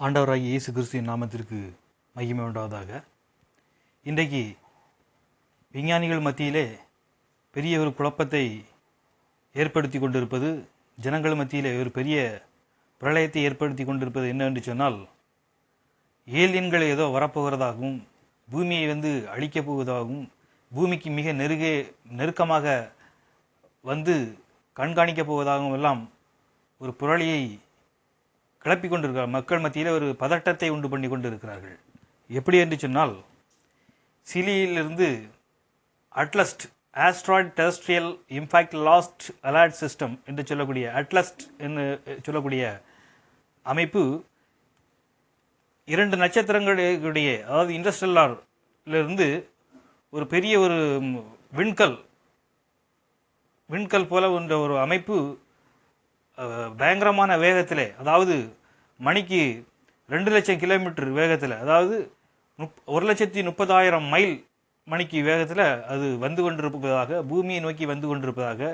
ஆண்டவராகி இயேசு கிறிஸ்துவின் நாமத்திற்கு மகிமை உண்டாவதாக. இன்றைக்கு விஞ்ஞானிகள் மத்தியிலே பெரிய ஒரு குழப்பத்தை ஏற்படுத்தி கொண்டிருப்பது ஜனங்கள் மத்தியிலே ஒரு பெரிய பிரளயத்தை ஏற்படுத்தி கொண்டிருப்பது என்னவென்று சொன்னால் ஏலியன்கள் ஏதோ வரப்போகிறதாகவும் பூமியை வந்து அழிக்கப் போவதாகவும் பூமிக்கு மிக நெருகே நெருக்கமாக வந்து கண்காணிக்கப் போவதாகவும் எல்லாம் ஒரு புரளியை கிளப்பி கொண்டிருக்கிறார் மக்கள் மத்தியில் ஒரு பதட்டத்தை உண்டு பண்ணி கொண்டு இருக்கிறார்கள் எப்படி என்று சொன்னால் சிலியிலிருந்து ATLAS asteroid terrestrial impact last alert system என்று சொல்லக்கூடிய அட்லஸ்ட் என்று சொல்லக்கூடிய அமைப்பு இரண்டு நட்சத்திரங்களுடைய அதாவது இண்டஸ்ட்ரியலாரிலிருந்து ஒரு பெரிய ஒரு விண்கல் விண்கல் போல என்ற ஒரு அமைப்பு பயங்கரமான வேகத்திலே அதாவது மணிக்கு ரெண்டு லட்சம் கிலோமீட்டர் வேகத்தில் அதாவது முப் ஒரு லட்சத்தி முப்பதாயிரம் மைல் மணிக்கு வேகத்தில் அது வந்து கொண்டிருப்பதாக பூமியை நோக்கி வந்து கொண்டிருப்பதாக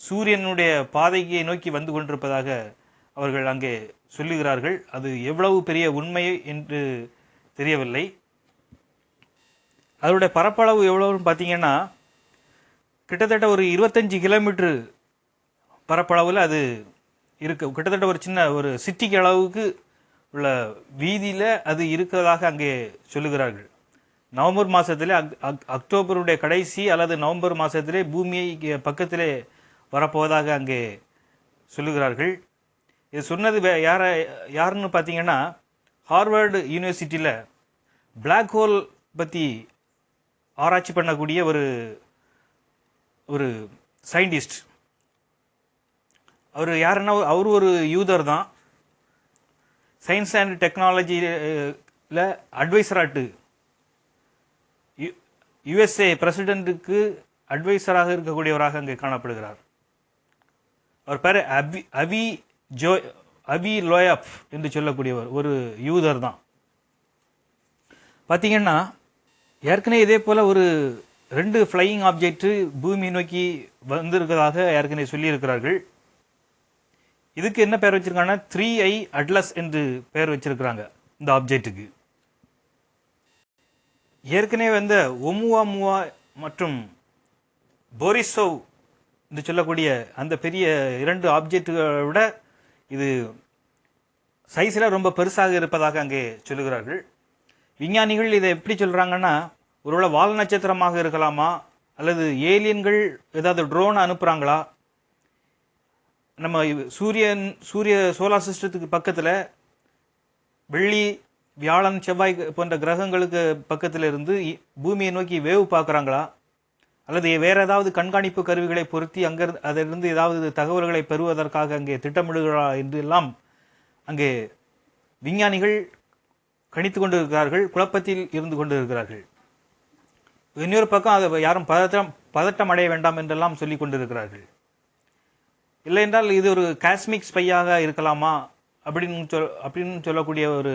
சூரியனுடைய பாதையை நோக்கி வந்து கொண்டிருப்பதாக அவர்கள் அங்கே சொல்லுகிறார்கள். அது எவ்வளவு பெரிய உண்மை என்று தெரியவில்லை. அதனுடைய பரப்பளவு எவ்வளவுன்னு பார்த்தீங்கன்னா கிட்டத்தட்ட ஒரு இருபத்தஞ்சி கிலோமீட்டர் பரப்பளவில் அது இருக்குது கிட்டத்தட்ட ஒரு சின்ன ஒரு சிட்டிக்கு அளவுக்கு உள்ள வீதியில் அது இருக்கிறதாக அங்கே சொல்லுகிறார்கள். நவம்பர் மாதத்திலே அக் அக் அக்டோபருடைய கடைசி அல்லது நவம்பர் மாதத்திலே பூமியை பக்கத்திலே வரப்போவதாக அங்கே சொல்லுகிறார்கள். இது சொன்னது வே யாரை யாருன்னு பார்த்தீங்கன்னா ஹார்வர்டு யூனிவர்சிட்டியில் பிளாக் ஹோல் பற்றி ஆராய்ச்சி பண்ணக்கூடிய ஒரு ஒரு சயின்டிஸ்ட். அவர் யாருன்னா அவர் ஒரு யூதர் தான். சயின்ஸ் அண்ட் டெக்னாலஜியில் அட்வைசராட்டு யுஎஸ்ஏ பிரசிடெண்ட்டுக்கு அட்வைசராக இருக்கக்கூடியவராக அங்கே காணப்படுகிறார். அவர் பேர் அபி அவி ஜோ அபி லோயப் என்று சொல்லக்கூடியவர். ஒரு யூதர் தான். பார்த்தீங்கன்னா ஏற்கனவே இதே போல் ஒரு ரெண்டு ஃப்ளையிங் ஆப்ஜெக்ட் பூமி நோக்கி வந்திருக்கிறதாக ஏற்கனவே சொல்லியிருக்கிறார்கள். இதுக்கு என்ன பேர் வச்சுருக்காங்கன்னா த்ரீ ஐ அட்லஸ் என்று பெயர் வச்சிருக்கிறாங்க இந்த ஆப்ஜெக்ட்டுக்கு ஏற்கனவே வந்த ஒமுவாமுவா மற்றும் போரிசோவ் என்று சொல்லக்கூடிய அந்த பெரிய இரண்டு ஆப்ஜெக்டுகளை விட இது சைஸில் ரொம்ப பெருசாக இருப்பதாக அங்கே சொல்லுகிறார்கள். விஞ்ஞானிகள் இதை எப்படி சொல்கிறாங்கன்னா ஒருவேளை வால் நட்சத்திரமாக இருக்கலாமா? அல்லது ஏலியன்கள் ஏதாவது ட்ரோன் அனுப்புகிறாங்களா நம்ம சூரியன் சூரிய சோலார் சிஸ்டத்துக்கு பக்கத்தில் வெள்ளி வியாழன் செவ்வாய் போன்ற கிரகங்களுக்கு பக்கத்தில் இருந்து பூமியை நோக்கி வேவு பார்க்குறாங்களா? அல்லது வேறு ஏதாவது கண்காணிப்பு கருவிகளை பொருத்தி அங்கிருந்து அதிலிருந்து ஏதாவது தகவல்களை பெறுவதற்காக அங்கே திட்டமிடுகிறா என்று எல்லாம் அங்கே விஞ்ஞானிகள் கணித்து கொண்டிருக்கிறார்கள் குழப்பத்தில் இருந்து கொண்டிருக்கிறார்கள். இன்னொரு பக்கம் அதை யாரும் பதட்டம் பதட்டம் அடைய வேண்டாம் என்றெல்லாம் சொல்லி கொண்டிருக்கிறார்கள். இல்லை என்றால் இது ஒரு காஸ்மிக் ஸ்பையாக இருக்கலாமா அப்படின்னு சொல் அப்படின்னு சொல்லக்கூடிய ஒரு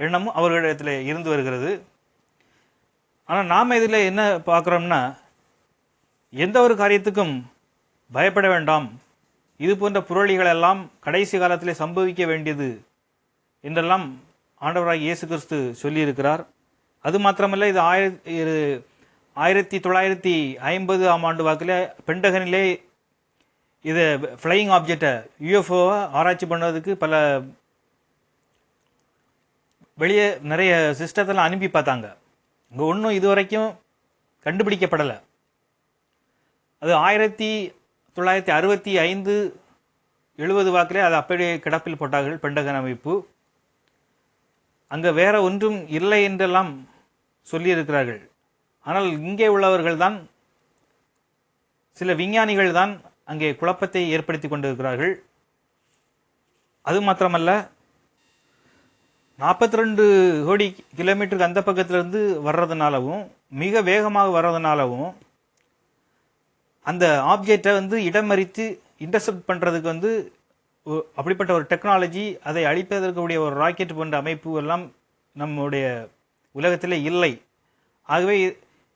எண்ணமும் அவர்களிடத்தில் இருந்து வருகிறது. ஆனால் நாம் இதில் என்ன பார்க்குறோம்னா எந்த ஒரு காரியத்துக்கும் பயப்பட வேண்டாம். இது போன்ற புரளிகள் எல்லாம் கடைசி காலத்தில் சம்பவிக்க வேண்டியது என்றெல்லாம் ஆண்டவராக இயேசு கிறிஸ்து சொல்லியிருக்கிறார். அது மாத்திரமல்ல இது ஆயிரத்தி இது ஆயிரத்தி தொள்ளாயிரத்தி ஐம்பது ஆம் ஆண்டு வாக்கில் பெண்டகனிலே இது ஃப்ளையிங் ஆப்ஜெக்டை யூஎஃப்ஓவை ஆராய்ச்சி பண்ணதுக்கு பல வெளியே நிறைய சிஸ்டத்தெல்லாம் அனுப்பி பார்த்தாங்க. இங்கே ஒன்றும் இது வரைக்கும் கண்டுபிடிக்கப்படலை. அது ஆயிரத்தி தொள்ளாயிரத்தி அறுபத்தி ஐந்து எழுபது வாக்கிலே அது அப்படியே கிடப்பில் போட்டார்கள் பெண்டகன் அமைப்பு. அங்கே வேற ஒன்றும் இல்லை என்றெல்லாம் சொல்லியிருக்கிறார்கள். ஆனால் இங்கே உள்ளவர்கள் தான் சில விஞ்ஞானிகள் தான் அங்கே குழப்பத்தை ஏற்படுத்தி கொண்டிருக்கிறார்கள். அது மாத்திரமல்ல நாற்பத்தி ரெண்டு கோடி கிலோமீட்டருக்கு அந்த பக்கத்திலிருந்து வர்றதுனாலவும் மிக வேகமாக வர்றதுனாலவும் அந்த ஆப்ஜெக்டை வந்து இடமறித்து இன்டர்செப்ட் பண்ணுறதுக்கு வந்து அப்படிப்பட்ட ஒரு டெக்னாலஜி அதை அழிப்பதற்குடைய ஒரு ராக்கெட் போன்ற அமைப்பு எல்லாம் நம்முடைய உலகத்தில் இல்லை. ஆகவே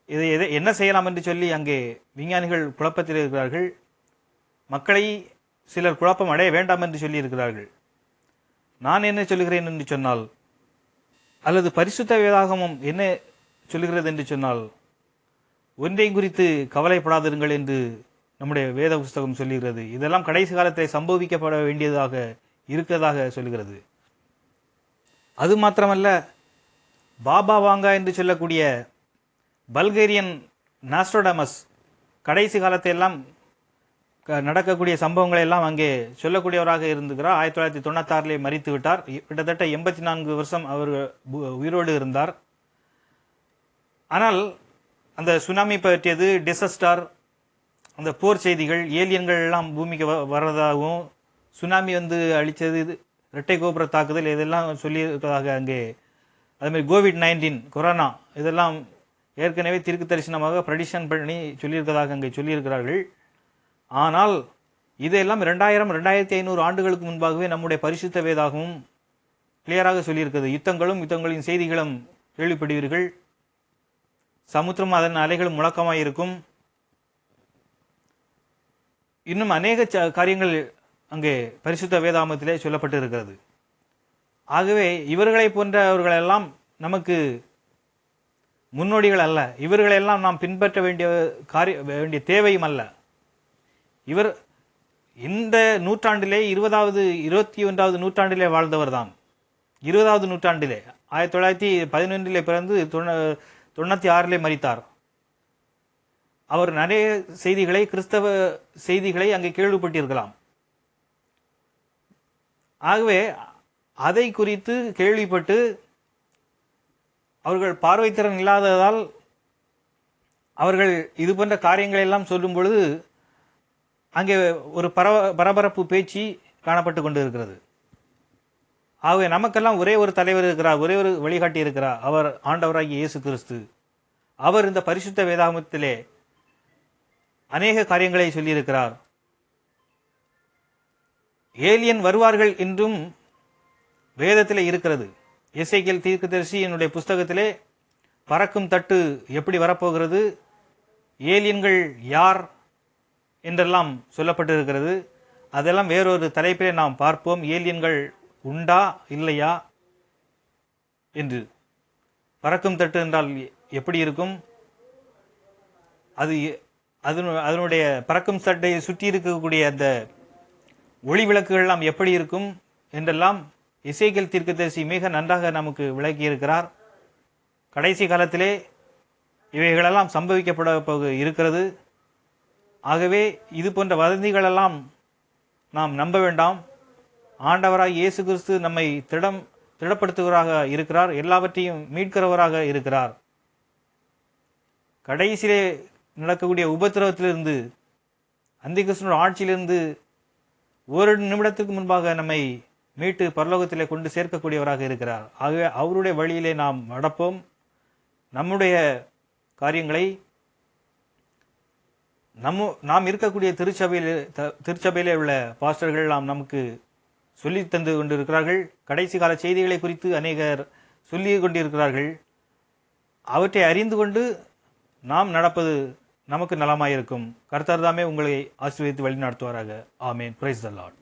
இதை எதை என்ன செய்யலாம் என்று சொல்லி அங்கே விஞ்ஞானிகள் குழப்பத்தில் இருக்கிறார்கள். மக்களை சிலர் குழப்பம் அடைய வேண்டாம் என்று சொல்லியிருக்கிறார்கள். நான் என்ன சொல்லுகிறேன் என்று சொன்னால் அல்லது பரிசுத்த வேதாகமம் என்ன சொல்லுகிறது என்று சொன்னால் ஒன்றையும் குறித்து கவலைப்படாதிருங்கள் என்று நம்முடைய வேத புஸ்தகம் சொல்லுகிறது. இதெல்லாம் கடைசி காலத்தில் சம்பவிக்கப்பட வேண்டியதாக இருக்கிறதாக சொல்லுகிறது. அது மாத்திரமல்ல பாபா வாங்கா என்று சொல்லக்கூடிய பல்கேரியன் நாஸ்ட்ரோடமஸ் கடைசி காலத்தை எல்லாம் நடக்கக்கூடிய சம்பவங்களை எல்லாம் அங்கே சொல்லக்கூடியவராக இருந்துகிறார் ஆயிரத்தி தொள்ளாயிரத்தி தொண்ணூத்தாறிலே மறித்து விட்டார். கிட்டத்தட்ட எண்பத்தி நான்கு வருஷம் அவர் உயிரோடு இருந்தார். ஆனால் அந்த சுனாமி பற்றியது டிசஸ்டார் அந்த போர் செய்திகள் ஏலியன்கள் எல்லாம் பூமிக்கு வ- வர்றதாகவும் சுனாமி வந்து அழித்தது இது இரட்டை கோபுர தாக்குதல் இதெல்லாம் சொல்லியிருப்பதாக அங்கே அதுமாதிரி கோவிட் நைன்டீன் கொரோனா இதெல்லாம் ஏற்கனவே திருக்கு தரிசனமாக ப்ரடிஷன் பண்ணி சொல்லியிருக்கதாக அங்கே சொல்லியிருக்கிறார்கள். ஆனால் இதையெல்லாம் ரெண்டாயிரம் ரெண்டாயிரத்தி ஐநூறு ஆண்டுகளுக்கு முன்பாகவே நம்முடைய பரிசுத்த வேதாகவும் கிளியராக சொல்லியிருக்கிறது. யுத்தங்களும் யுத்தங்களின் செய்திகளும் கேள்விப்படுவீர்கள். சமுத்திரம் அதன் அலைகளும் முழக்கமாக இருக்கும் இன்னும் அநேக ச- காரியங்கள் அங்கே பரிசுத்த வேதாமத்திலே சொல்லப்பட்டு இருக்கிறது ஆகவே இவர்களை போன்றவர்களெல்லாம் நமக்கு முன்னோடிகள் அல்ல. இவர்களெல்லாம் நாம் பின்பற்ற வேண்டிய காரிய வேண்டிய தேவையும் அல்ல. இவர் இந்த நூற்றாண்டிலே இருபதாவது இருபத்தி ஒன்றாவது நூற்றாண்டிலே வாழ்ந்தவர் தான் இருபதாவது நூற்றாண்டிலே ஆயிரத்தி தொள்ளாயிரத்தி பதினொன்றிலே பிறந்து தொண்ணூ தொண்ணூற்றி ஆறிலே மறித்தார் அவர் நிறைய செய்திகளை கிறிஸ்தவ செய்திகளை அங்கே கேள்விப்பட்டிருக்கலாம். ஆகவே அதை குறித்து கேள்விப்பட்டு அவர்கள் பார்வைத்திறன் இல்லாததால் அவர்கள் இது போன்ற காரியங்களை எல்லாம் சொல்லும் பொழுது அங்கே ஒரு பரவ பரபரப்பு பேச்சு காணப்பட்டு கொண்டு இருக்கிறது ஆகவே நமக்கெல்லாம் ஒரே ஒரு தலைவர் இருக்கிறார் ஒரே ஒரு வழிகாட்டி இருக்கிறார் அவர் ஆண்டவராகிய இயேசு கிறிஸ்து அவர் இந்த பரிசுத்த வேதாமத்திலே அநேக காரியங்களை சொல்லியிருக்கிறார். ஏலியன் வருவார்கள் என்றும் வேதத்தில் இருக்கிறது. இசைக்கியல் தீர்க்கதரிசி என்னுடைய புஸ்தகத்திலே பறக்கும் தட்டு எப்படி வரப்போகிறது? ஏலியன்கள் யார்? என்றெல்லாம் சொல்லப்பட்டிருக்கிறது. அதெல்லாம் வேறொரு தலைப்பிலே நாம் பார்ப்போம். ஏலியன்கள் உண்டா இல்லையா? என்று. பறக்கும் தட்டு என்றால் எப்படி இருக்கும்? அது அதனு அதனுடைய பறக்கும் தட்டை சுற்றி இருக்கக்கூடிய அந்த ஒளி விளக்குகள்லாம் எப்படி இருக்கும்? என்றெல்லாம் இசைக்கல் தீர்க்கதரிசி மிக நன்றாக நமக்கு விளக்கியிருக்கிறார். கடைசி காலத்திலே இவைகளெல்லாம் சம்பவிக்கப்பட போக இருக்கிறது. ஆகவே இது போன்ற வதந்திகளெல்லாம் நாம் நம்ப வேண்டாம். ஆண்டவராக இயேசு கிறிஸ்து நம்மை திடம் திடப்படுத்துவராக இருக்கிறார். எல்லாவற்றையும் மீட்கிறவராக இருக்கிறார். கடைசியிலே நடக்கக்கூடிய உபத்திரவத்திலிருந்து அந்திகிருஷ்ணனோட ஆட்சியிலிருந்து ஒரு நிமிடத்துக்கு முன்பாக நம்மை மீட்டு பரலோகத்திலே கொண்டு சேர்க்கக்கூடியவராக இருக்கிறார். ஆகவே அவருடைய வழியிலே நாம் நடப்போம். நம்முடைய காரியங்களை நம்ம நாம் இருக்கக்கூடிய திருச்சபையில் த- திருச்சபையிலே உள்ள பாஸ்டர்கள் எல்லாம் நமக்கு சொல்லி தந்து கொண்டிருக்கிறார்கள். கடைசி கால செய்திகளை குறித்து அநேகர் சொல்லி கொண்டிருக்கிறார்கள். அவற்றை அறிந்து கொண்டு நாம் நடப்பது நமக்கு நலமாயிருக்கும். கர்த்தர் தாமே உங்களை ஆசீர்வதித்து வழிநடத்துவாராக. ஆமேன். Praise the Lord